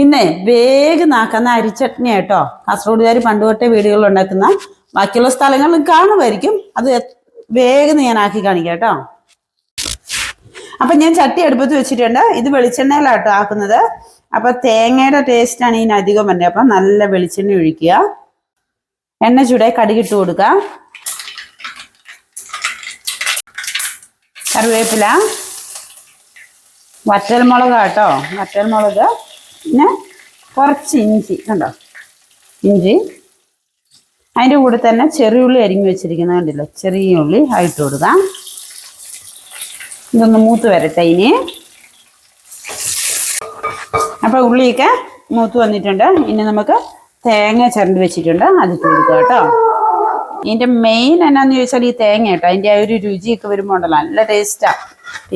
ഇന്നേ വേഗം നാക്കുന്ന അരിച്ചട്നി കേട്ടോ കാസർഗോഡുകാർ പണ്ട് തൊട്ടേ വീടുകളിൽ ഉണ്ടാക്കുന്ന ബാക്കിയുള്ള സ്ഥലങ്ങളിൽ കാണുമായിരിക്കും. അത് വേഗം ഞാൻ ആക്കി കാണിക്കാം കേട്ടോ. അപ്പൊ ഞാൻ ചട്ടി അടുപ്പത്ത് വെച്ചിട്ടുണ്ട്. ഇത് വെളിച്ചെണ്ണയിലാട്ടോ ആക്കുന്നത്. അപ്പൊ തേങ്ങയുടെ ടേസ്റ്റ് ആണ് ഇതിന് അധികം വരുന്നത്. അപ്പൊ നല്ല വെളിച്ചെണ്ണ ഒഴിക്കുക. എണ്ണ ചൂടായി കടുകിട്ട് കൊടുക്കുക. കറിവേപ്പില. വറ്റൽമുളക് കേട്ടോ വറ്റൽമുളക്. പിന്നെ കുറച്ച് ഇഞ്ചി കണ്ടോ? ഇഞ്ചി. അതിന്റെ കൂടെ തന്നെ ചെറിയ ഉള്ളി അരിഞ്ഞു വെച്ചിരിക്കുന്നത് കണ്ടില്ലേ? ചെറിയ ഉള്ളി ആയിട്ട് കൊടുക്കാം. ഇതൊന്ന് മൂത്ത് വരട്ടെ ഇനി. അപ്പോൾ ഉള്ളിയൊക്കെ മൂത്ത് വന്നിട്ടുണ്ട്. ഇനി നമുക്ക് തേങ്ങ ചിരണ്ടി വെച്ചിട്ടുണ്ട്. അതിട്ട് കൊടുക്കുക കേട്ടോ. ഇതിന്റെ മെയിൻ എന്നാന്ന് ചോദിച്ചാൽ ഈ തേങ്ങ കേട്ടോ. അതിന്റെ ആ ഒരു രുചിയൊക്കെ വരുമ്പോൾ ഉണ്ടല്ലോ. നല്ല ടേസ്റ്റാണ്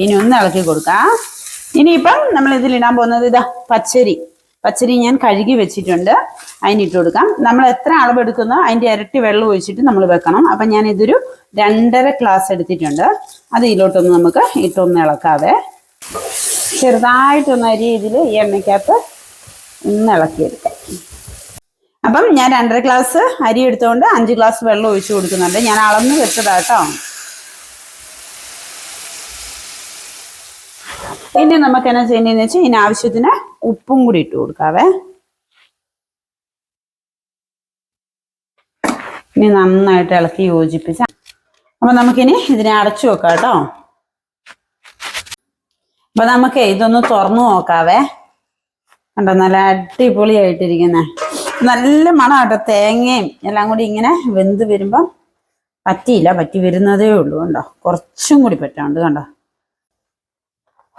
ഇനി ഒന്ന് ഇളക്കി കൊടുക്കാം. ഇനിയിപ്പം നമ്മൾ ഇതിലിടാൻ പോകുന്നത് ഇതാ പച്ചരി. പച്ചരി ഞാൻ കഴുകി വെച്ചിട്ടുണ്ട്. അതിനിട്ട് കൊടുക്കാം. നമ്മൾ എത്ര അളവ് അളവെടുക്കുന്നോ? അതിന്റെ ഇരട്ടി വെള്ളം ഒഴിച്ചിട്ട് നമ്മൾ വെക്കണം. അപ്പം ഞാൻ ഇതൊരു രണ്ടര ഗ്ലാസ് എടുത്തിട്ടുണ്ട്. അത് ഇതിലോട്ടൊന്ന് നമുക്ക് ഇട്ടൊന്ന് ഇളക്കാതെ ചെറുതായിട്ടൊന്ന് അരി ഇതിൽ ഈ എണ്ണയ്ക്കകത്ത് ഒന്ന് ഇളക്കിയെടുക്കാം. അപ്പം ഞാൻ രണ്ടര ഗ്ലാസ് അരി എടുത്തുകൊണ്ട് അഞ്ച് ഗ്ലാസ് വെള്ളം ഒഴിച്ചു കൊടുക്കുന്നുണ്ട്. ഞാൻ അളന്ന് വെച്ചതാ ഇനി നമുക്ക് എന്നാ ചെയ്യുന്നതെന്ന് വെച്ചാൽ ഇതിന് ആവശ്യത്തിന് ഉപ്പും കൂടി ഇട്ട് കൊടുക്കാവേ. ഇനി നന്നായിട്ട് ഇളക്കി യോജിപ്പിച്ച അപ്പൊ നമുക്കിനി ഇതിനെ അടച്ചു വെക്കാം കേട്ടോ. അപ്പൊ നമുക്ക് ഇതൊന്ന് തുറന്നു നോക്കാവേ. കണ്ടോ നല്ല അടിപൊളിയായിട്ടിരിക്കുന്നേ. നല്ല മണം കേട്ടോ തേങ്ങയും എല്ലാം കൂടി ഇങ്ങനെ വെന്ത് വരുമ്പം പറ്റിയില്ല പറ്റി വരുന്നതേ ഉള്ളൂ കണ്ടോ. കുറച്ചും കൂടി പറ്റാണ്ട് കണ്ടോ.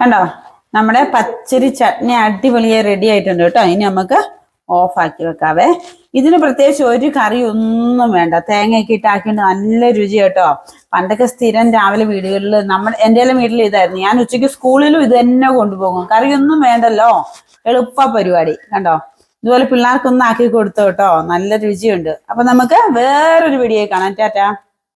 കണ്ടോ? നമ്മുടെ പച്ചരി ചട്നി അടിപൊളിയായി റെഡി ആയിട്ടുണ്ട് കേട്ടോ. ഇനി നമുക്ക് ഓഫാക്കി വെക്കാവേ. ഇതിന് പ്രത്യേകിച്ച് ഒരു കറി ഒന്നും വേണ്ട. തേങ്ങയൊക്കെ ഇട്ടാക്കിയിട്ട് നല്ല രുചി കേട്ടോ. പണ്ടൊക്കെ സ്ഥിരം രാവിലെ വീടുകളിൽ നമ്മൾ എന്റെ എല്ലാം വീട്ടിൽ ഇതായിരുന്നു. ഞാൻ ഉച്ചയ്ക്ക് സ്കൂളിലും ഇത് തന്നെ കൊണ്ടുപോകും. കറിയൊന്നും വേണ്ടല്ലോ. എളുപ്പ പരിപാടി. കണ്ടോ? ഇതുപോലെ പിള്ളേർക്കൊന്നും ആക്കി കൊടുത്തു കേട്ടോ. നല്ല രുചിയുണ്ട്. അപ്പൊ നമുക്ക് വേറൊരു വീഡിയോ കാണാം. ടാറ്റാ.